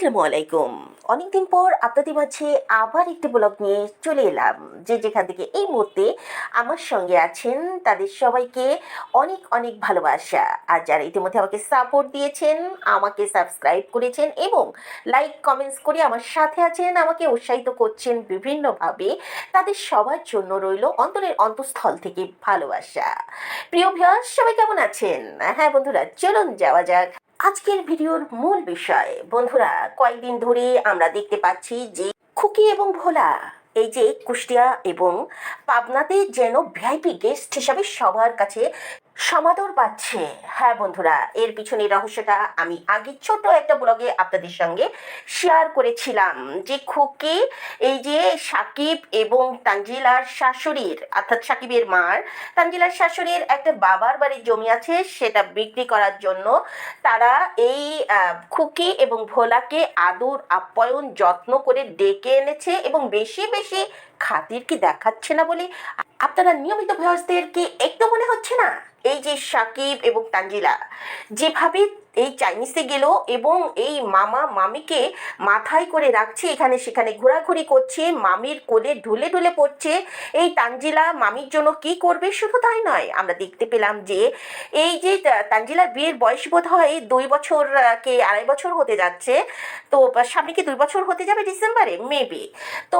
আসসালামু আলাইকুম। অনেকদিন পর আপনাদের মাঝে আবার একটি ব্লগ নিয়ে চলে এলাম, যে যেখান থেকে এই মুহূর্তে আমার সঙ্গে আছেন তাদের সবাইকে অনেক অনেক ভালোবাসা। আর যারা ইতিমধ্যে আমাকে সাপোর্ট দিয়েছেন, আমাকে সাবস্ক্রাইব করেছেন এবং লাইক কমেন্টস করে আমার সাথে আছেন, আমাকে উৎসাহিত করছেন বিভিন্নভাবে, তাদের সবার জন্য রইল অন্তরের অন্তঃস্থল থেকে ভালোবাসা। প্রিয় ভিউয়ার্স সবাই কেমন আছেন? হ্যাঁ বন্ধুরা, চলুন যাওয়া যাক। আজকের ভিডিওর মূল বিষয়। বন্ধুরা, কয়েকদিন ধরে আমরা দেখতে পাচ্ছি যে খুকি এবং ভোলা, এই যে কুষ্টিয়া এবং পাবনাতে যেন ভিআইপি গেস্ট হিসাবে সবার কাছে সমাদর পাচ্ছে। হ্যাঁ বন্ধুরা, এর পিছনে রহস্যটা আমি আগে ছোট একটা ব্লগে আপনাদের সঙ্গে শেয়ার করেছিলাম যে খুকি, এই যে সাকিব এবং তানজিলার শাশুড়ির, অর্থাৎ সাকিবের মার, তানজিলার শাশুড়ির একটা বাবার বাড়ির জমি আছে, সেটা বিক্রি করার জন্য তারা এই খুকি এবং ভোলাকে আদর, আপ্যায়ন, যত্ন করে ডেকে এনেছে এবং বেশি বেশি খাতির কি দেখাচ্ছে না বলে? আপনারা নিয়মিত ভয়সদেরকে একটু মনে হচ্ছে না? এই যে সাকিব এবং তানজিলা, যেভাবে এই চাইনিজে গেল এবং এই মামা মামিকে মাথায় করে রাখছে, এখানে সেখানে ঘোরাঘুরি করছে, মামির কোলে ঢুলে ঢুলে পড়ছে, এই তানজিলা মামির জন্য কি করবে শুধু তাই নয়, আমরা দেখতে পেলাম যে এই যে তানজিলার বিয়ের বয়স বোধ হয় দুই বছর কে আড়াই বছর হতে যাচ্ছে, তো সামনে কি দুই বছর হতে যাবে ডিসেম্বরে? মেবি তো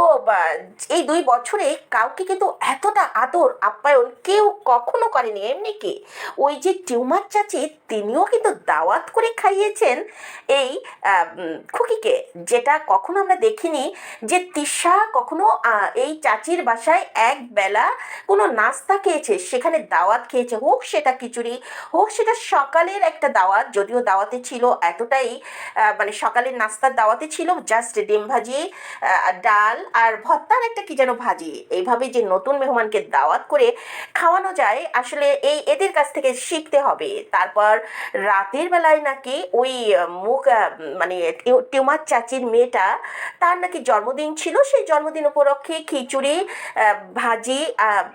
এই দুই বছরে কাউকে কিন্তু এতটা আদর, আপ্যায়ন কেউ কখনো করেনি, এমনি কি? ওই যে টিউমার চাচি, তিনিও কিন্তু দাওয়াত করে খাইয়েছেন এই খুকিকে, যেটা কখনো আমরা দেখিনি যে তিশা কখনো এই চাচির বাসায় এক বেলা কোনো নাস্তা খেয়েছে, সেখানে দাওয়াত খেয়েছে, হোক সেটা খিচুড়ি, হোক সেটা সকালের একটা দাওয়াত, যদিও দাওয়াতে ছিল এতটাই মানে সকালের নাস্তার দাওয়াতে ছিল জাস্ট ডিম ভাজি ডাল আর ভর্তার একটা কি যেন ভাজি, এইভাবে যে নতুন মেহমানকে দাওয়াত করে খাওয়ানো যায়, আসলে এই এদের কাছ থেকে শিখতে হবে। তারপর রাতের বেলায় নাকি ওই মুখ মানে টিউমার চাচির মেয়েটা, তার নাকি জন্মদিন ছিল, সেই জন্মদিন উপলক্ষে খিচুড়ি ভাজি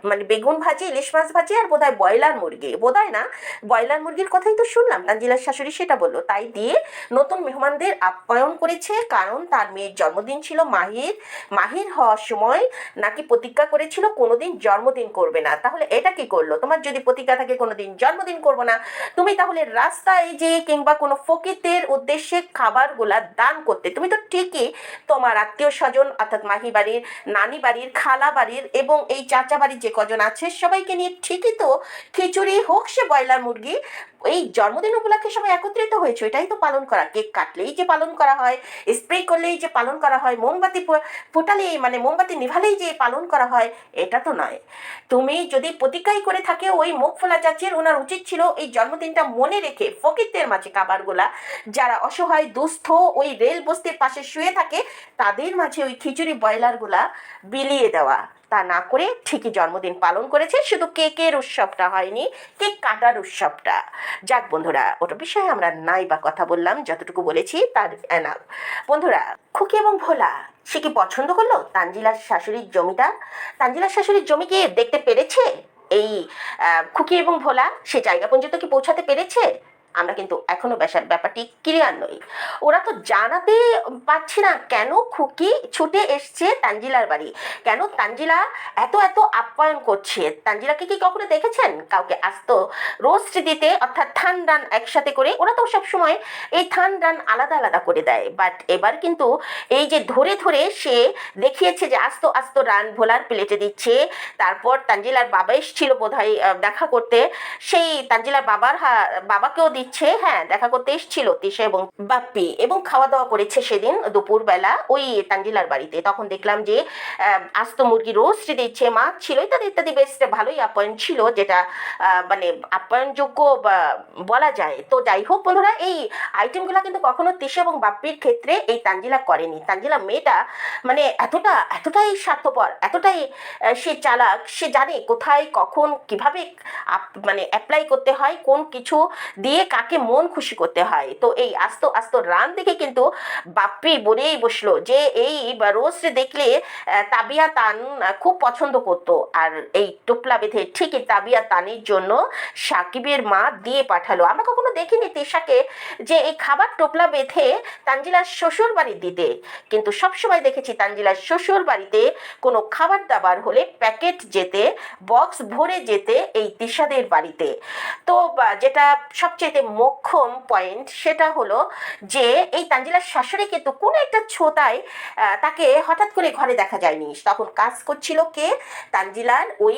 মানে বেগুন ভাজি, ইলিশ মাছ ভাজি আর বোধহয় ব্রয়লার মুরগি। বোধহয় না? ব্রয়লার মুরগির কথাই তো শুনলাম। তানজিলার শাশুড়ি সেটা বলল। তাই দিয়ে নতুন মেহমানদের আপ্যায়ন করেছে, কারণ তার মেয়ের জন্মদিন ছিল মাহির। মাহির হওয়ার সময় নাকি প্রতিজ্ঞা করেছিল, কোনোদিন জন্মদিন করবে না। তাহলে এটা কি করল? তোমার যদি প্রতিজ্ঞা থাকে কোনোদিন জন্মদিন করব না। তুমি তাহলে রাস্তায় যে কিংবা কোনো ফকিতের উদ্দেশ্যে খাবারগুলা দান করতে। তুমি তো ঠিকই তোমার আত্মীয় স্বজন, অর্থাৎ মাহি বাড়ির, নানি বাড়ির, খালা বাড়ির এবং এই চাচা বাড়ির যে কজন আছে, সবাইকে নিয়ে ঠিকই তো খিচুড়ি হোক সে ব্রয়লার মুরগি এই জন্মদিন উপলক্ষে সবাই একত্রিত হয়েছে, এটাই তো পালন করা। কেক কাটলেই যে পালন করা হয় স্প্রে করলেই যে পালন করা হয়, মোমবাতি ফোটালেই মানে মোমবাতি নিভালেই যে পালন করা হয়, এটা তো নয়। তুমি যদি প্রতিজ্ঞাই করে থাকে ওই মুখ ফোলা চাচির ওনার উচিত ছিল এই জন্মদিনটা মনে রেখে ফকিরদের মাঝে খাবারগুলা যারা অসহায়, দুস্থ, ওই রেল বস্তির পাশে শুয়ে থাকে, তাদের মাঝে ওই খিচুড়ি ব্রয়লারগুলা বিলিয়ে দেওয়া। তা না করে ঠিকই জন্মদিন পালন করেছে। শুধু কেকের উৎসবটা হয়নি, কেক কাটার উৎসবটা। যাক বন্ধুরা, ওটা বিষয়ে আমরা নাই বা কথা বললাম, যতটুকু বলেছি তার এনাল বন্ধুরা, খুকি এবং ভোলা, সে কি পছন্দ করল তানজিলার শাশুড়ির জমিটা? তানজিলার শাশুড়ির জমি কি দেখতে পেরেছে? এই খুকি এবং ভোলা, সে জায়গা পর্যন্ত কি পৌঁছাতে পেরেছে? আমরা কিন্তু এখনও ব্যাসার ব্যাপারটি ক্লিয়ার নই। ওরা তো জানাতে পারছি না কেন খুকি ছুটে এসছে তানজিলার বাড়ি। কেন তানজিলা এত এত আপ্যায়ন করছে? তানজিলাকে কি কখনো দেখেছেন? কাউকে আস্ত রোস্ট দিতে, অর্থাৎ থান রান একসাথে করে? ওরা তো সব সময় এই থান রান আলাদা আলাদা করে দেয়। বাট এবার কিন্তু এই যে ধরে ধরে সে দেখিয়েছে যে আস্ত আস্ত রান ভোলার প্লেটে দিচ্ছে। তারপর তানজিলার বাবা এসেছিল বোধহয় দেখা করতে। সেই তানজিলার বাবার বাবাকেও দিচ্ছে। হ্যাঁ দেখা করতে এসেছিল তিশা এবং বাপ্পি এবং খাওয়া দাওয়া করেছে সেদিন দুপুরবেলা ওই তানজিলার বাড়িতে। তখন দেখলাম যে আস্ত মুরগি রোস্ট দিচ্ছে মাছ ছিল, ইত্যাদি ইত্যাদি, বেশ ভালোই আপ্যায়ন ছিল যেটা মানে আপ্যায়নযোগ্য বলা যায়। তো যাই হোক বন্ধুরা, এই আইটেমগুলো কিন্তু কখনো তিশা এবং বাপ্পির ক্ষেত্রে এই তানজিলা করেনি। তানজিলা মেয়েটা মানে এতটা, এতটাই স্বার্থপর, এতটাই সে চালাক, সে জানে কোথায়, কখন, কীভাবে মানে অ্যাপ্লাই করতে হয়, কোন কিছু দিয়ে কাকে মন খুশি করতে হয়? তো এই আস্ত আস্ত রান দেখে কিন্তু বাপ্পি বলেই বসল যে, এই রোজরে দেখলে তাবিয়া তান খুব পছন্দ করতো। আর এই টোপলা বেঁধে ঠিকই তাবিয়া তানের জন্য সাকিবের মা দিয়ে পাঠালো। আমরা কখনো দেখিনি তিশাকে যে এই খাবার টোপলা বেঁধে তানজিলার শ্বশুর বাড়ির দিতে। কিন্তু সবসময় দেখেছি তানজিলার শ্বশুর বাড়িতে কোনো খাবার দাবার হলে প্যাকেট যেতে, বক্স ভরে যেতে এই তিশাদের বাড়িতে। তো যেটা সবচেয়ে মোক্ষম পয়েন্ট সেটা হলো যে এই তানজিলার শাশুড়ি কিন্তু কোনো একটা ছোতায় তাকে হঠাৎ করে ঘরে দেখা যায়নি। তখন কাজ করছিল কে? তানজিলার ওই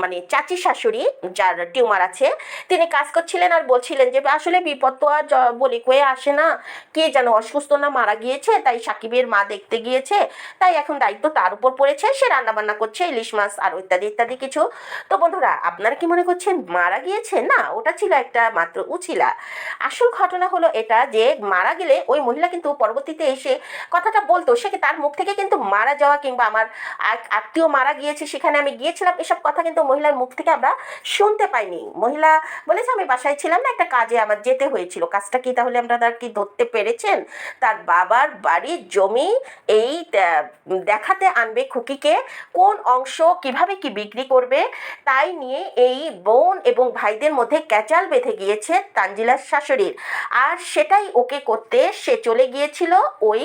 মানে চাচি শাশুড়ি যার টিউমার আছে, তিনি কাজ করছিলেন আর বলছিলেন যে, আসলে বিপদ তো আর বলে কয়ে আসে না। কে যেন অসুস্থ না মারা গিয়েছে, তাই সাকিবের মা দেখতে গিয়েছে, তাই এখন দায়িত্ব তার উপর পড়েছে, সে রান্না বান্না করছে, ইলিশ মাছ আর ইত্যাদি ইত্যাদি কিছু। তো বন্ধুরা, আপনারা কি মনে করছেন, মারা গিয়েছে? না, ওটা ছিল একটা মাত্র উছিলা আসল ঘটনা হলো এটা যে মারা গেলে ওই মহিলা কিন্তু পরবর্তীতে এসে কথাটা বলতো, সে তার মুখ থেকে কিন্তু মারা যাওয়া কিংবা আমার আত্মীয় মারা গিয়েছে, সেখানে আমি গিয়েছিলাম, এসব কথা কিন্তু মহিলার মুখ থেকে আমরা শুনতে পাইনি। মহিলা বলেছে, আমি বাসায় ছিলাম না, একটা কাজে আমার যেতে হয়েছিল। কাজটা কি তাহলে আমরা তার কি ধরতে পেরেছেন? তার বাবার বাড়ির জমি এই দেখাতে আনবে খুকিকে। কোন অংশ কীভাবে কি বিক্রি করবে? তাই নিয়ে এই বোন এবং ভাইদের মধ্যে ক্যাচাল বেঁধে গিয়েছে। তানজিলার শাশুড়ির। আর সেটাই ওকে করতে সে চলে গিয়েছিল ওই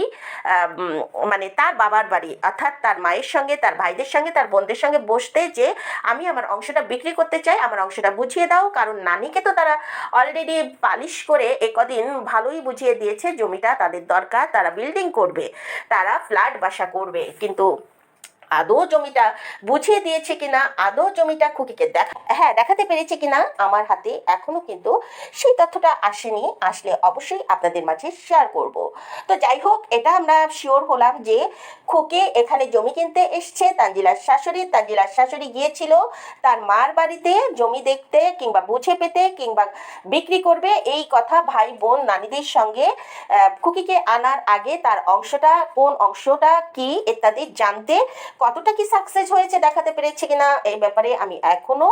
মানে তার বাবার বাড়ি। অর্থাৎ তার মায়ের সঙ্গে, তার ভাইদের সঙ্গে, তার বোনদের সঙ্গে বসতে যে আমি আমার অংশটা বিক্রি করতে চাই, আমার অংশটা বুঝিয়ে দাও। কারণ নানিকে তো তারা অলরেডি পালিশ করে একদিন ভালোই বুঝিয়ে দিয়েছে, জমিটা তাদের দরকার, তারা বিল্ডিং করবে, তারা ফ্ল্যাট বাসা করবে। কিন্তু আদৌ জমিটা বুঝিয়ে দিয়েছে কিনা, আদৌ জমিটা খুকিকে দেখা হ্যাঁ দেখাতে পেরেছে কিনা আমার হাতে এখনও কিন্তু সেই তথ্যটা আসেনি, আসলে অবশ্যই আপনাদের মাঝে শেয়ার করব। তো যাই হোক, এটা আমরা শিওর হলাম যে খুকি এখানে জমি কিনতে এসছে, তানজিলার শাশুড়ি তানজিলার শাশুড়ি গিয়েছিল, তার মার বাড়িতে জমি দেখতে কিংবা বুঝে পেতে কিংবা বিক্রি করবে, এই কথা ভাই বোন নানিদের সঙ্গে খুকিকে আনার আগে তার অংশটা, কোন অংশটা, কি, ইত্যাদি জানতে কতটা কি সাকসেস হয়েছে দেখাতে পেরেছে কিনা এই ব্যাপারে আমি এখনও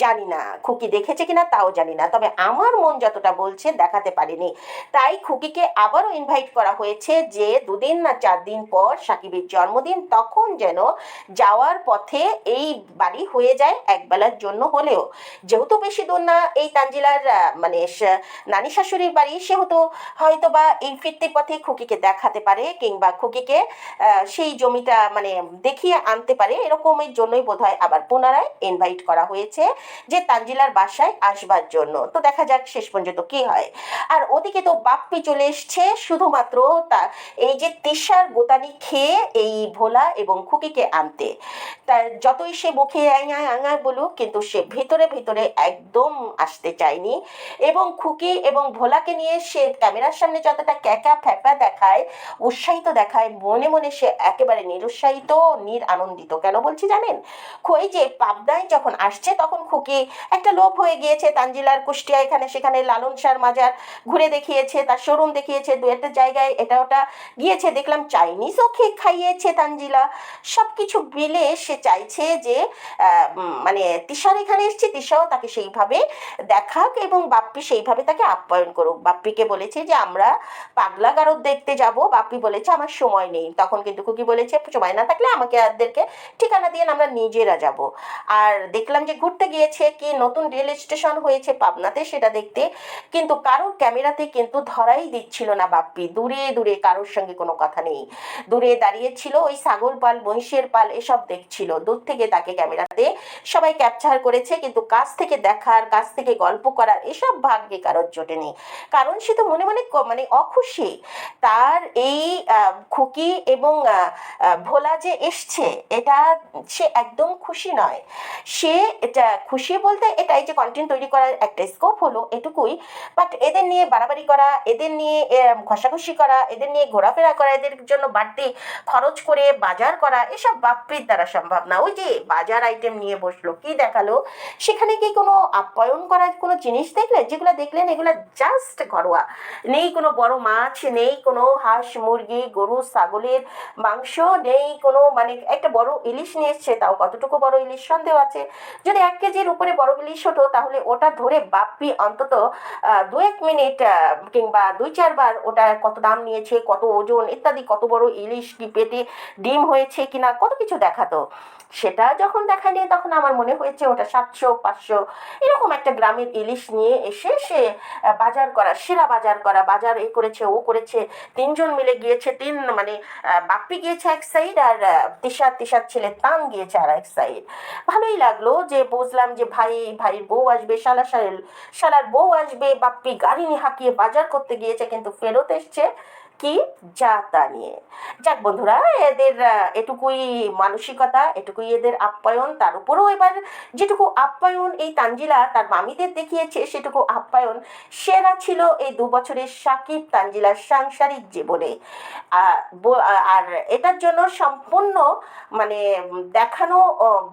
জানি না। খুকি দেখেছে কিনা তাও জানি না। তবে আমার মন যতটা বলছে দেখাতে পারিনি। তাই খুকিকে আবারও ইনভাইট করা হয়েছে যে দুদিন না চার দিন পর সাকিবের জন্মদিন তখন যেন যাওয়ার পথে এই বাড়ি হয়ে যায় একবেলার জন্য হলেও। যেহেতু বেশি দূর না এই তানজিলার মানে নানি শাশুড়ির বাড়ি, সেহেতু হয়তো বা এই ফিরতে পথে খুকিকে দেখাতে পারে কিংবা খুকিকে সেই জমিটা মানে দেখিয়ে আনতে পারে এরকমের জন্যই বোধহয় আবার পুনরায় ইনভাইট করা হয়েছে যে তানজিলার বাসায় আসবার জন্য। তো দেখা যাক শেষ পর্যন্ত কি হয়। আর ওদিকে তো বাপ্পি চলে এসছে, শুধুমাত্র তা, এই যে তিসার গোতানি খেয়ে এই ভোলা এবং খুকিকে আনতে। তার যতই সে মুখে আঙায় আঙায় বলুক, কিন্তু সে ভিতরে ভিতরে একদম আসতে চায়নি। এবং খুকি এবং ভোলাকে নিয়ে সে ক্যামেরার সামনে যতটা ক্যাকা ফ্যাপা দেখায়, উৎসাহিত দেখায়, মনে মনে সে একেবারে নিরুৎসাহিত নির আনন্দিত। কেন বলছি জানেন? ওই যে পাবনায় যখন আসছে, তখন খুকি একটা লোভ হয়ে গিয়েছে। তানজিলার কুষ্টিয়া এখানে, সেখানে লালন শাহর মাজার ঘুরে দেখিয়েছে, তার শোরুম দেখিয়েছে, দু একটা জায়গায় এটা ওটা গিয়েছে, দেখলাম চাইনিজও খেয়ে খাইয়েছে তানজিলা। সব কিছু মিলে সে চাইছে যে মানে তিশার এখানে এসছে, তিশাও তাকে সেইভাবে দেখাক এবং বাপ্পি সেইভাবে তাকে আপ্যায়ন করুক। বাপ্পিকে বলেছে যে, আমরা পাগলা গারদ দেখতে যাব। বাপ্পি বলেছে, আমার সময় নেই। তখন কিন্তু খুকি বলেছে, সময় না থাকলে আমাকে আদেরকে ঠিকানা দিয়ে আমরা নিজেরা যাব। আর দেখলাম যে ঘুরতে গিয়েছে কি নতুন রেল স্টেশন হয়েছে পাবনাতে সেটা দেখতে। কিন্তু কারোর ক্যামেরাতে কিন্তু ধরাই দিচ্ছিল না বাপ্পি। দূরে দূরে কারোর সঙ্গে কোনো কথা নেই। দূরে দাঁড়িয়ে ছিল ওই ছাগল পাল, মহিষের পাল, এসব দেখছিল। দূর থেকে তাকে ক্যামেরাতে সবাই ক্যাপচার করেছে। কিন্তু কাছ থেকে দেখার, কাছ থেকে গল্প করার এসব ভাগ্যে কারোর জোটেনি কারণ সে তো মনে মনে মানে অখুশি। তার এই খুকি এবং ভোলা যে এসছে এটা সে একদম খুশি নয়। সে এটা খুশি বলতে এটাই যে কন্টেন্ট তৈরি করার একটা স্কোপ হলো এটুকুই বাট এদের নিয়ে বাড়াবাড়ি করা, এদের নিয়ে ঘষাঘষি করা, এদের নিয়ে ঘোরাফেরা করা, এদের জন্য বাড়তি খরচ করে বাজার করা, এসব বাপ্পির দ্বারা সম্ভব না। ওই যে বাজার আইটেম নিয়ে বসল, কি দেখাল? সেখানে কি কোনো আপ্যায়ন করার কোনো জিনিস দেখলেন যেগুলো দেখলেন এগুলো জাস্ট ঘরোয়া। নেই কোনো বড় মাছ, নেই কোনো হাঁস মুরগি, গরু, ছাগলের মাংস, নেই কোনো মানে একটা বড় ইলিশ নিয়ে এসছে, তাও কতটুকু বড় ইলিশ সন্দেহ আছে। যদি এক কেজির উপরে বড় ইলিশ হতো তাহলে ওটা ধরে বাপ্পি অন্তত দু এক মিনিট কিংবা দুই চারবার ওটা কত দাম নিয়েছে, কত ওজন, ইত্যাদি, কত বড় ইলিশ কি পেটে ডিম হয়েছে কিনা, কত কিছু দেখাতো। সেটা যখন দেখা দেখায়নি তখন আমার মনে হয়েছে ওটা সাতশো, পাঁচশো, এরকম একটা গ্রামের ইলিশ নিয়ে এসে সে বাজার করা, সেরা বাজার করা, বাজার এ করেছে, ও করেছে, তিনজন মিলে গিয়েছে, তিন মানে বাপ্পি গিয়েছে এক সাইড আর তিশার তিশার ছেলে তান গিয়েছে আর এক সাইড ভালোই লাগল যে বুঝলাম যে ভাই, ভাইয়ের বউ আসবে শাল, শালার বউ আসবে, বাপ্পি গাড়ি নিয়ে হাঁকিয়ে বাজার করতে গিয়েছে, কিন্তু ফেরত এসছে। কি যা তা নিয়ে। যাক বন্ধুরা, এদের এটুকুই মানসিকতা, এটুকুই এদের আপ্যায়ন। তার উপরেও এবার যেটুকু আপ্যায়ন এই তানজিলা তার মামিদের দেখিয়েছে, সেটুকু আপ্যায়ন সেরা ছিল এই দু বছরের সাকিব তানজিলার সাংসারিক জীবনে। আর এটার জন্য সম্পূর্ণ মানে দেখানো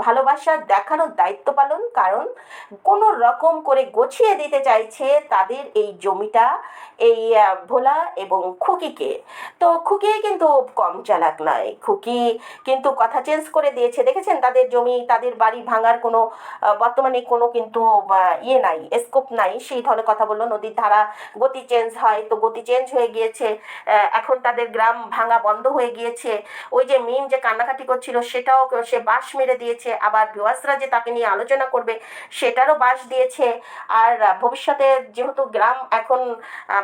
ভালোবাসা দেখানো দায়িত্ব পালন। কারণ কোনো রকম করে গছিয়ে দিতে চাইছে তাদের এই জমিটা, এই ভোলা এবং খুকিকে তো খুকি কিন্তু কম চালাক নয়। খুকি কিন্তু কথা চেঞ্জ করে দিয়েছে। দেখেছেন? তাদের জমি, তাদের বাড়ি ভাঙার কোনো বর্তমানে কোনো কিন্তু ইয়ে নাই স্কোপ নাই। সেই ধরনের কথা বলল। নদীর ধারা গতি চেঞ্জ হয়। তো গতি চেঞ্জ হয়ে গিয়েছে। এখন তাদের গ্রাম ভাঙা বন্ধ হয়ে গিয়েছে। ওই যে মিম যে কান্নাকাটি করছিল, সেটাও সে বাস মেরে দিয়েছে। আবার ভিওয়াসরা যে তাকে নিয়ে আলোচনা করবে, সেটারও বাস দিয়েছে। আর ভবিষ্যতে যেহেতু গ্রাম এখন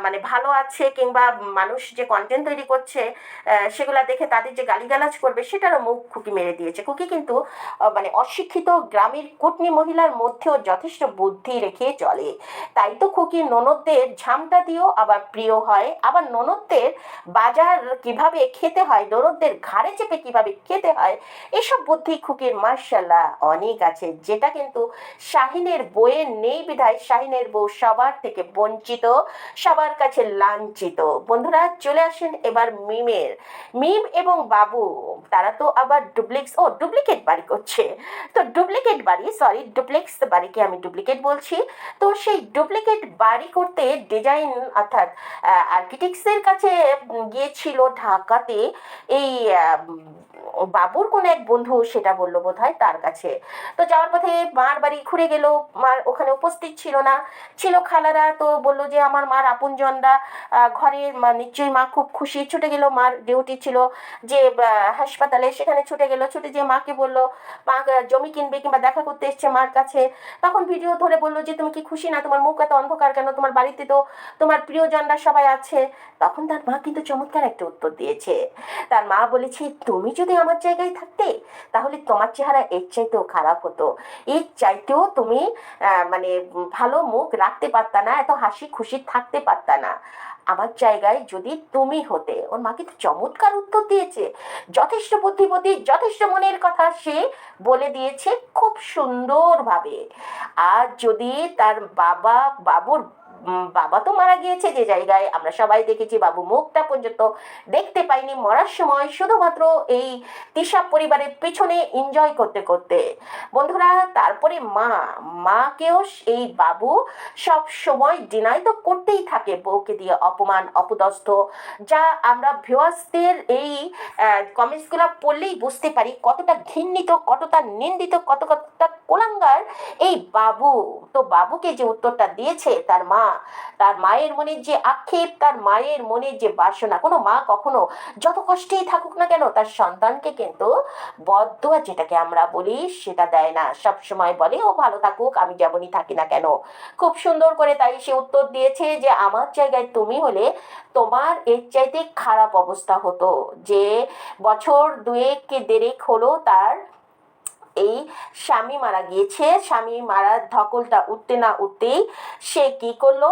মানে ভালো আছে, কিংবা মানুষ যে কন্টেন্ট তৈরি করছে সেগুলা দেখে তাদের যে গালিগালাজ করবে, সেটারও মুখ খুকি মেরে দিয়েছে। খুকি কিন্তু মানে অশিক্ষিত গ্রামের কুটনি মহিলার মধ্যেও যথেষ্ট বুদ্ধি রেখে চলে। তাই তো খুকি ননদদের ঝামটা দিয়েও আবার প্রিয় হয়। আবার ননদদের বাজার কীভাবে খেতে হয়, ননদদের ঘাড়ে চেপে কীভাবে খেতে হয়, এসব বুদ্ধি খুকির মার্শাল্লাহ অনেক আছে। যেটা কিন্তু শাহিনের বইয়ের নেই বিধায়, শাহিনের বউ সবার থেকে বঞ্চিত, সবার কাছে লাঞ্ছিত। বন্ধুরা চলে আসেন এবার মিমের। মিম এবং বাবু তারা তো আবার ডুপ্লেক্স ও ডুপ্লিকেট বাড়ি করছে। তো ডুপ্লিকেট বাড়ি সরি ডুপ্লেক্স বাড়িকে আমি ডুপ্লিকেট বলছি। তো সেই ডুপ্লিকেট বাড়ি করতে ডিজাইন অর্থাৎ আর্কিটেক্টসের কাছে গিয়েছিল ঢাকাতে এই বাবুর কোন এক বন্ধু সেটা বলল বোধ হয় তার কাছে। তো যাওয়ার পথে মার বাড়ি ঘুরে গেল। মার ওখানে উপস্থিত ছিল না। ছিল খালারা তো বলল যে আমার মার আপনজনরা আহ, ঘরে মা নিশ্চয়ই মা খুব খুশি, ছুটে গেল মার ডিউটি ছিল যে হাসপাতালে। সেখানে ছুটে গেল, ছুটে যে মাকে বলল, মা জমি কিনবে কিংবা দেখা করতে এসছে মার কাছে। তখন ভিডিও ধরে বলল যে, তুমি কি খুশি না? তোমার মুখ এত অন্ধকার কেন? তোমার বাড়িতে তো তোমার প্রিয়জনরা সবাই আছে। তখন তার মা কিন্তু চমৎকার একটা উত্তর দিয়েছে। তার মা বলেছে, তুমি যদি আমার জায়গায় থাকতে, তাহলে তোমার চেহারা এর চাইতেও খারাপ হতো। এর চাইতেও তুমি মানে ভালো মুখ রাখতে পারতা না, এত হাসি খুশি থাকতে পারতা না। আমার জায়গায় যদি তুমি হতে। ওর মাকে তো চমৎকার উত্তর দিয়েছে। যথেষ্ট বুদ্ধিমতী, যথেষ্ট মনের কথা সে বলে দিয়েছে খুব সুন্দরভাবে। আর যদি তার বাবা, বাবুর বাবা তো মারা গিয়েছে যে জায়গায়। আমরা সবাই দেখেছি বাবু মুখটা পর্যন্ত দেখতে পাইনি মরার সময়, শুধুমাত্র এই তিশা পরিবারের পেছনে এনজয় করতে করতে। বন্ধুরা, তারপরে মা, মাকেও এই বাবু সব সময় ডিনাই তো করতেই থাকে, বউকে দিয়ে অপমান, অপদস্থ। যা আমরা ভিওয়াসদের এই কমেন্টসগুলো পড়লেই বুঝতে পারি কতটা ঘৃণিত, কতটা নিন্দিত কত কতটা কোলাঙ্গার এই বাবু। তো বাবুকে যে উত্তরটা দিয়েছে, তার মা তার মায়ের মনের যে আক্ষেপ, তার মায়ের মনের যে বাসনা, কোনো মা কখনো যত কষ্টেই থাকুক না কেন, তার সন্তানকে কিন্তু বদুয়া যেটাকে আমরা বলি, সেটা দেয় না। সব সময় বলে, ও ভালো থাকুক, আমি যেমনই থাকি না কেন। খুব সুন্দর করে তাই সে উত্তর দিয়েছে যে, আমার জায়গায় তুমি হলে তোমার এর চাইতে খারাপ অবস্থা হতো। যে বছর দুয়েক কি দেড়েক হলো, তার এই স্বামী মারা গিয়েছে। স্বামী মারার ধকলটা উঠতে না উঠতেই সে কি করল?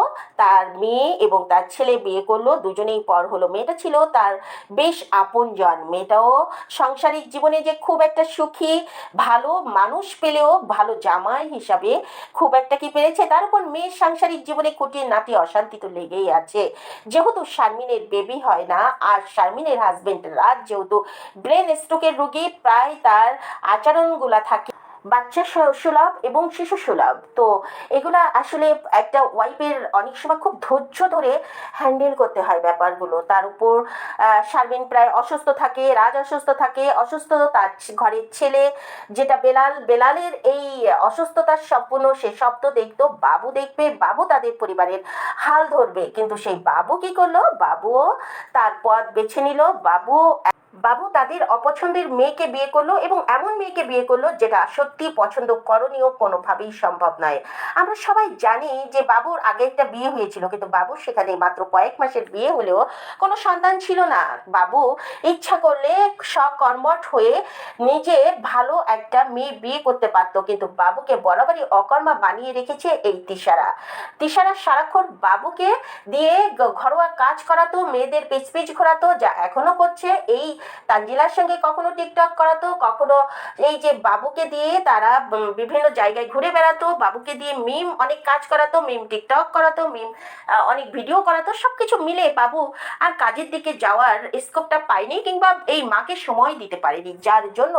তার মেয়ে এবং তার ছেলে বিয়ে করল। দুজনেই পর হলো। মেয়েটা ছিল তার বেশ আপনজন। মেয়েটাও সাংসারিক জীবনে যে খুব একটা সুখী, ভালো মানুষ পেলেও ভালো জামাই হিসাবে খুব একটা কি পেরেছে? তার উপর মেয়ের সাংসারিক জীবনে খুঁটিয়ে নাটি অশান্তি তো লেগেই আছে। যেহেতু শারমিনের বেবি হয় না, আর শারমিনের হাজবেন্ড রাজ, যেহেতু ব্রেন স্ট্রোকের রুগী, প্রায় তার আচরণগুলা থাকে। বাচ্চা সুলভ এবং শিশু সুলভ। তো এগুলা আসলে একটা ওয়াইফের অনেক সময় খুব ধৈর্য ধরে হ্যান্ডেল করতে হয় ব্যাপারগুলো। তার উপর শারমিন প্রায় অসুস্থ থাকে, রাজ অসুস্থ থাকে। অসুস্থ তার ঘরের ছেলে, যেটা বেলাল, বেলালের এই অসুস্থতার সম্পূর্ণ সে শব্দ দেখতো, বাবু দেখবে, বাবু তাদের পরিবারের হাল ধরবে। কিন্তু সেই বাবু কি করল? বাবুও তার পথ বেছে নিল। বাবু বাবু তাদের অপছন্দের মেয়েকে বিয়ে করল এবং এমন মেয়েকে বিয়ে করল যেটা সত্যি পছন্দ করণীয় কোনোভাবেই সম্ভব নয়। আমরা সবাই জানি যে বাবুর আগে একটা বিয়ে হয়েছিল, কিন্তু বাবুর সেখানে মাত্র কয়েক মাসের বিয়ে হলেও কোনো সন্তান ছিল না। বাবু ইচ্ছা করলে সকর্মঠ হয়ে নিজে ভালো একটা মেয়ে বিয়ে করতে পারতো, কিন্তু বাবুকে বরাবরই অকর্মা বানিয়ে রেখেছে এই তিশারা। তিশারা সারাক্ষণ বাবুকে দিয়ে ঘরোয়া কাজ করাতো, মেয়েদের পেচ পেচ ঘোরাতো, যা এখনও করছে। এই তানজিলার সঙ্গে কখনো টিকটক করাতো, কখনো এই যে বাবুকে দিয়ে তারা বিভিন্ন জায়গায় ঘুরে বেড়াতো, বাবুকে দিয়ে মিম অনেক কাজ করাতো মিম টিকটক করাতো মিম অনেক ভিডিও করাতো সব কিছু মিলে বাবু আর কাজের দিকে যাওয়ার স্কোপটা পায়নি কিংবা এই মাকে সময় দিতে পারেনি। যার জন্য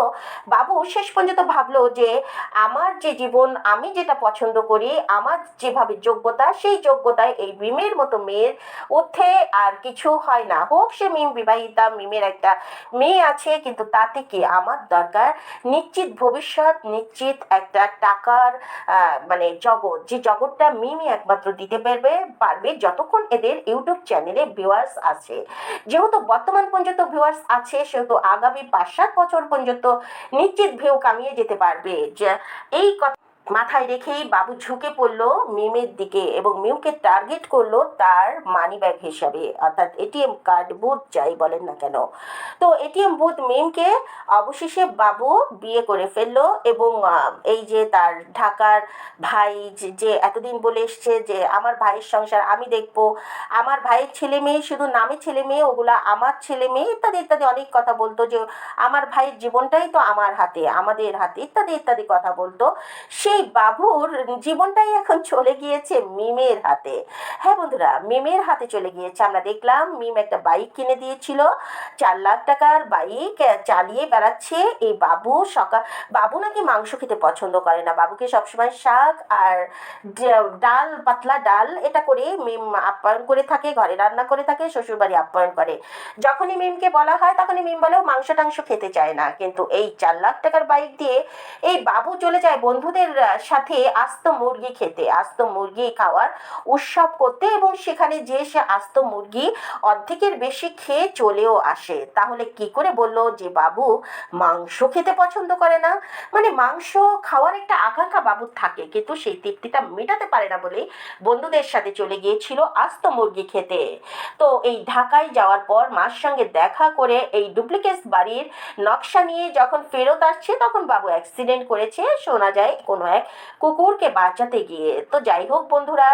বাবু শেষ পর্যন্ত ভাবলো যে আমার যে জীবন, আমি যেটা পছন্দ করি, আমার যেভাবে যোগ্যতা, সেই যোগ্যতায় এই মিমের মতো মেয়ের উঠে আর কিছু হয় না। হোক সে মিম বিবাহিতা মিমের একটা মেয়ে আছে, কিন্তু তাতে কি আমার দরকার? নিশ্চিত ভবিষ্যৎ, নিশ্চিত একটা টাকার মানে জগৎ। যে জগৎটা মিমই একমাত্র দিতে পারবে পারবে যতক্ষণ এদের ইউটিউব চ্যানেলে ভিউয়ার্স আছে। যেহেতু বর্তমান পর্যন্ত ভিউয়ার্স আছে, সেহেতু আগামী পাঁচ সাত বছর পর্যন্ত নিশ্চিত ভিউ কামিয়ে যেতে পারবে। যে এই কথা মাথায় রেখেই বাবু ঝুঁকে পড়ল মিমের দিকে এবং মিমকে টার্গেট করল তার মানি ব্যাগ হিসাবে। অর্থাৎ এটিএম কার্ড বুথ যাই বলেন না কেন। তো এটিএম বুথ মিমকে অবশেষে বাবু বিয়ে করে ফেলল এবং এই যে তার ঢাকার ভাই যে- এতদিন বলে এসছে যে, আমার ভাইয়ের সংসার আমি দেখব। আমার ভাইয়ের ছেলে মেয়ে শুধু নামে ছেলে মেয়ে, ওগুলা আমার ছেলে মেয়ে, ইত্যাদি ইত্যাদি অনেক কথা বলতো যে, আমার ভাইয়ের জীবনটাই তো আমার হাতে, আমাদের হাতে, ইত্যাদি ইত্যাদি কথা বলতো। সেই বাবুর জীবনটাই এখন চলে গিয়েছে মিমের হাতে। হ্যাঁ বন্ধুরা, মিমের হাতে চলে গিয়েছে। আমরা দেখলাম মিম একটা বাইক কিনে দিয়েছিল। চার লাখ টাকার বাইক চালিয়ে বেড়াচ্ছে। এই বাবু সকাল বাবু নাকি মাংস খেতে পছন্দ করে না। বাবুকে সবসময় শাক আর ডাল, পাতলা ডাল এটা করে মিম আপ্যায়ন করে থাকে, ঘরে রান্না করে থাকে, শ্বশুরবাড়ি আপ্যায়ন করে। যখনই মিমকে বলা হয়, তখনই মিম বলেও মাংস টাংস খেতে চায় না। কিন্তু এই চার লাখ টাকার বাইক দিয়ে এই বাবু চলে যায় বন্ধুদের সাথে আস্ত মুরগি খেতে, আস্ত মুরগি খাওয়ার উৎসব করতে এবং সেখানে যে সে আস্ত মুরগি অর্ধেকের বেশি খেয়ে চলেও আসে। তাহলে কি করে বলল যে, বাবু, মাংস খেতে পছন্দ করে না? মানে মাংস খাওয়ার একটা আকাঙ্ক্ষা বাবুর থাকে, কিন্তু সেই তৃপ্তিটা মেটাতে পারে না বলেই বন্ধুদের সাথে চলে গিয়েছিল আস্ত মুরগি খেতে। তো এই ঢাকায় যাওয়ার পর মার সঙ্গে দেখা করে এই ডুপ্লিকেট বাড়ির নকশা নিয়ে যখন ফেরত আসছে, তখন বাবু অ্যাক্সিডেন্ট করেছে। শোনা যায় কোনো এক কুকুরকে বাঁচাতে গিয়ে। তো যাই হোক বন্ধুরা,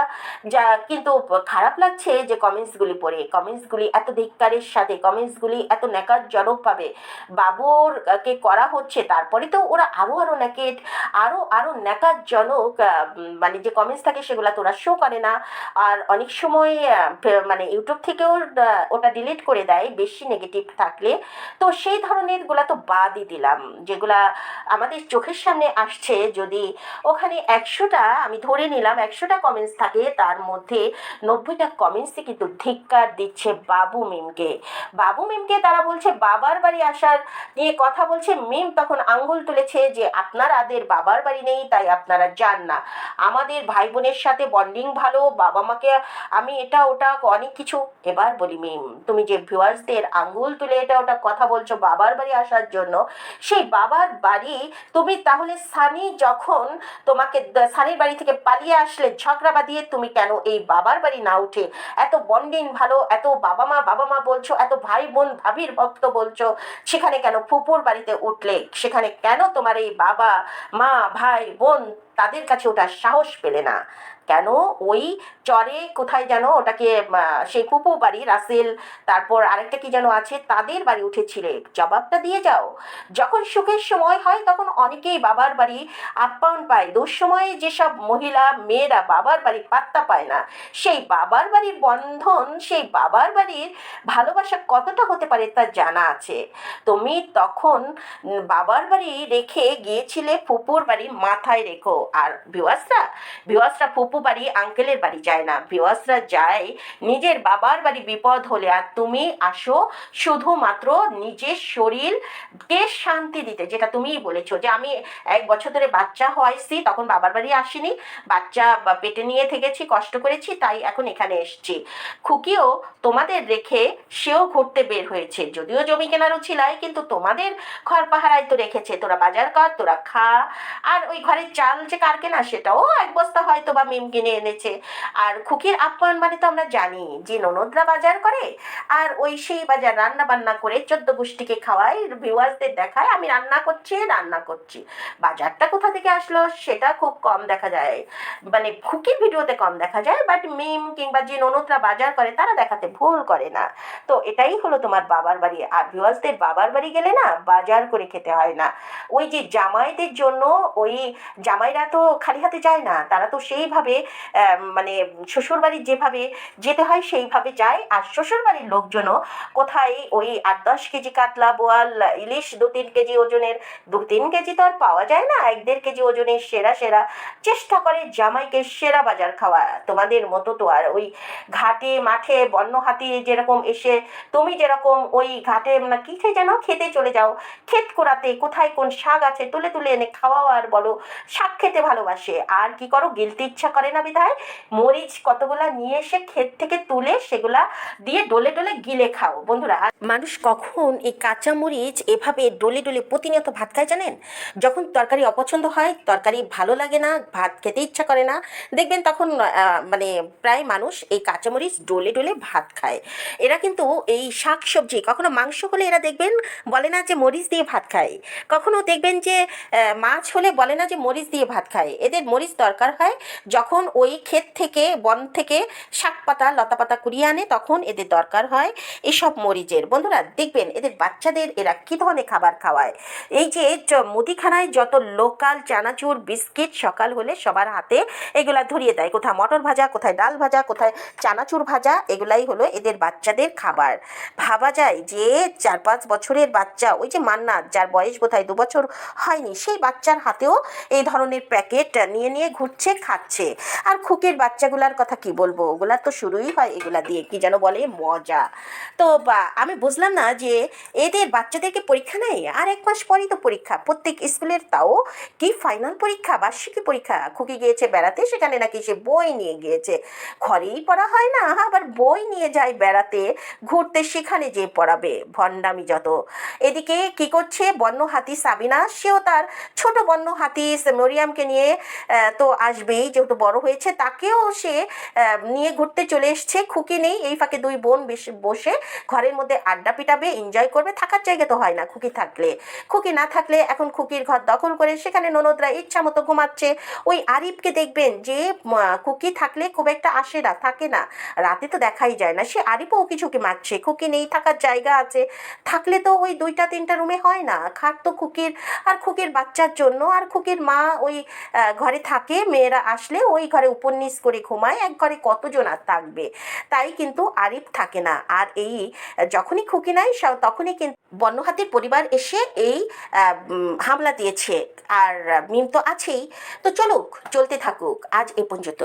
যা কিন্তু খারাপ লাগছে যে কমেন্টসগুলি পড়ে কমেন্টসগুলি এত ধিক্কারের সাথে কমেন্টসগুলি এত ন্যাকারজনকভাবে বাবুর কে করা হচ্ছে, তারপরে তো ওরা আরও আরও ন্যাকেট আরও আরও ন্যাকারজনক মানে যে কমেন্টস থাকে সেগুলো তো ওরা শো করে না। আর অনেক সময় মানে ইউটিউব থেকেও ওটা ডিলিট করে দেয় বেশি নেগেটিভ থাকলে। তো সেই ধরনেরগুলা তো বাদই দিলাম, যেগুলা আমাদের চোখের সামনে আসছে যদি ওখানে একশোটা আমি ধরে নিলাম, একশোটা কমেন্টস থাকে। তার মধ্যে নব্বইটা কমেন্টসে কিন্তু ধিক্কার দিচ্ছে বাবু মিমকে। বাবু মিমকে তারা বলছে, বাবার বাড়ি আসার নিয়ে কথা বলছে। মিম তখন আঙ্গুল তুলেছে যে আপনারাদের বাবার বাড়ি নেই, তাই আপনারা যান না। আমাদের ভাই বোনের সাথে বন্ডিং ভালো, বাবা মাকে আমি এটা, ওটা, অনেক কিছু। এবার বলি, মিম, তুমি যে ভিউয়ার্সদের আঙ্গুল তুলে এটা, ওটা কথা বলছো বাবার বাড়ি আসার জন্য, সেই বাবার বাড়ি তুমি তাহলে সানি যখন তোমাকে সানির বাড়ি থেকে পালিয়ে আসলে ঝগড়া বাঁধিয়ে তুমি কেন এই বাবার বাড়ি না উঠে? এত বন্ডিং ভালো, এত বাবা মা বাবা মা বলছো, এত ভাই বোন ভাবির ভক্ত বলছো, সেখানে কেন ফুপুর বাড়িতে উঠলে? সেখানে কেন তোমার এই বাবা মা ভাই বোন তাদের কাছে ওটা সাহস পেলে না? কেন? ওই চরে কোথায় যেন ওটাকে সেই ফুপু বাড়ি, রাসেল, তারপর আরেকটা কি যেন আছে, তাদের বাড়ি উঠেছিলে। জবাবটা দিয়ে যাও। যখন সুখের সময় হয়, তখন অনেকেই বাবার বাড়ি আপ্যায়ন পায়। দুঃসময়ে যেসব মহিলা, মেয়েরা বাবার বাড়ি পাত্তা পায় না, সেই বাবার বাড়ির বন্ধন, সেই বাবার বাড়ির ভালোবাসা কতটা হতে পারে তা জানা আছে। তুমি তখন বাবার বাড়ি রেখে গিয়েছিলে, ফুপুর বাড়ি মাথায় রেখো। আর ভিওয়াসরা ভিওয়াসরা ফুপু বাড়ি, আঙ্কেলের বাড়ি যায় না। ভিওয়াসরা যায়, নিজের বাবার বাড়ি বিপদ হলে আর তুমি আসো শুধুমাত্র নিজের শরীরকে শান্তি দিতে, যেটা তুমিই বলেছ যে আমি এক বছর ধরে বাচ্চা হওয়াইছি তখন বাবার বাড়ি আসিনি। বাচ্চা পেটে নিয়ে থেকেছি, কষ্ট করেছি, তাই এখন এখানে এসছি। খুকিও তোমাদের রেখে সেও ঘুরতে বের হয়েছে। যদিও জমি কেনারও ছিলাই কিন্তু তোমাদের ঘর পাহারায় তো রেখেছে। তোরা বাজার কর, তোরা খা। আর ওই ঘরের চাল যে কার কেনা, সেটাও এক বস্তা হয়তো বা মিম কিনে এনেছে। আর খুকির আপ্যায়ন মানে তো আমরা জানি যে ননদরা বাজার করে আর ওই সেই বাজার রান্না বান্না করে চোদ্দ গোষ্ঠীকে খাওয়ায় ভিউয়ার্সদের দেখায়, আমি রান্না করছি রান্না করছি। বাজারটা কোথা থেকে আসলো সেটা খুব কম দেখা যায়। মানে খুকির ভিডিওতে কম দেখা যায় বাট মিম কিংবা যে ননদরা বাজার করে তারা দেখাতে ভুল করে না। তো এটাই হলো তোমার বাবার বাড়ি। আর ভিউয়ার্সদের বাবার বাড়ি গেলে না বাজার করে খেতে হয় না। ওই যে জামাইদের জন্য ওই জামাইরা তো খালি হাতে যায় না, তারা তো সেইভাবে আহ, মানে শ্বশুরবাড়ির যেভাবে যেতে হয় সেইভাবে যায়। আর শ্বশুরবাড়ির লোকজনও কোথায় ওই আট দশ কেজি কাতলা বোয়াল ইলিশ দু তিন কেজি ওজনের দু তিন কেজি তো আর পাওয়া যায় না এক দেড় কেজি ওজনের সেরা সেরা। চেষ্টা করে জামাইকে সেরা বাজার খাওয়া। তোমাদের মতো তো আর ওই ঘাটে মাঠে বন্য হাতি যেরকম এসে তুমি যেরকম ওই ঘাটে না কী খেয়ে যেন খেতে চলে যাও। ক্ষেত করাতে কোথায় কোন শাক আছে তুলে তুলে এনে খাওয়াও আর বলো শাক খেতে ভালোবাসে। আর কি করো গিলতে ইচ্ছা করে না বিধায় মরিচ কতগুলা নিয়ে এসে ক্ষেত থেকে তুলে সেগুলা দিয়ে ডলে ডলে গিলে খাও। বন্ধুরা মানুষ কখন এই কাঁচা মরিচ এভাবে ডলে ডলে প্রতিনিয়ত ভাত খায় জানেন? যখন তরকারি অপছন্দ হয়, তরকারি ভালো লাগে না, ভাত খেতে ইচ্ছা করে না, দেখবেন তখন মানে প্রায় মানুষ এই কাঁচামরিচ ডলে ডলে ভাত খায়। এরা কিন্তু এই শাক সবজি কখনো মাংস হলে এরা দেখবেন বলে না যে মরিচ দিয়ে ভাত খায়। কখনো দেখবেন যে মাছ হলে বলে না যে মরিচ দিয়ে ভাত খায়। এদের মরিচ দরকার হয় যখন ওই ক্ষেত থেকে, বন থেকে শাক পাতা, লতা পাতা কুড়িয়ে আনে, তখন এদের দরকার হয় এসব মরিচের। বন্ধুরা, দেখবেন এদের বাচ্চাদের এরা কী ধরনের খাবার খাওয়ায়? এই যে মুদিখানায় যত লোকাল চানাচুর, বিস্কিট সকাল হলে সবার হাতে এগুলা ধরিয়ে দেয়। কোথায় মটর ভাজা, কোথায় ডাল ভাজা, কোথায় চানাচুর ভাজা, এগুলাই হলো এদের বাচ্চাদের খাবার। ভাবা যায় যে চার পাঁচ বছরের বাচ্চা, ওই যে মান্নাত যার বয়স বোধহয় দু বছর হয়নি, সেই বাচ্চার হাতেও এই ধরনের প্যাকেট নিয়ে নিয়ে ঘুরছে, খাচ্ছে। আর খুকের বাচ্চাগুলার কথা কি বলব? ওগুলার তো শুরুই হয় এগুলা দিয়ে, কি যেন বলে, মজা। তো বা, আমি বুঝলাম না যে এদের বাচ্চাদেরকে পরীক্ষা নেই আর এক মাস পরই তো পরীক্ষা। প্রত্যেক স্কুলের তাও কি ফাইনাল পরীক্ষা, বার্ষিকী পরীক্ষা? খুকি গিয়েছে বেড়াতে, সেখানে নাকি সে বই নিয়ে গিয়েছে। ঘরেই পড়া হয় না, আবার বই নিয়ে যায় বেড়াতে, ঘুরতে সেখানে যে পড়াবে, ভণ্ডামি যত। এদিকে কি করছে বন্য হাতি সাবিনা? সেও তার ছোট বন্য হাতি মরিয়ামকে নিয়ে তো আসবেই, যেহেতু বড় হয়েছে, তাকেও সে নিয়ে ঘুরতে চলে এসছে। খুকি নেই, এই ফাঁকে দুই বোন বসে ঘরের মধ্যে আড্ডা পিটাবে এনজয় করবে। থাকার জায়গা তো হয় না খুকি থাকলে। খুকি না থাকলে এখন খুকির ঘর দখল করে সেখানে ননদরা ইচ্ছা মতো ঘুমাচ্ছে। ওই আরিফকে দেখবেন যে খুকি থাকলে খুব একটা আসে না, থাকে না। রাতে তো দেখাই যায় না। সে আরিফও উকি ঝুঁকি মারছে। খুকি নেই, থাকার জায়গা আছে। থাকলে তো ওই দুইটা, তিনটা রুমে হয় না। খাট তো খুকির। আর খুকির বাচ্চার জন্য। আর খুকির মা ওই ঘরে থাকে। মেয়েরা আসলে ওই ঘরে উপন্যাস করে ঘুমায়, এক ঘরে কতজন আর থাকবে? তাই কিন্তু আরিফ থাকে না। আর এই যখনই খুকি নাই তখনই কিন্তু বন্যহাতির পরিবার এসে এই হামলা দিয়েছে। আর মিম তো আছেই। তো চলুক, চলতে থাকুক। আজ এ পর্যন্ত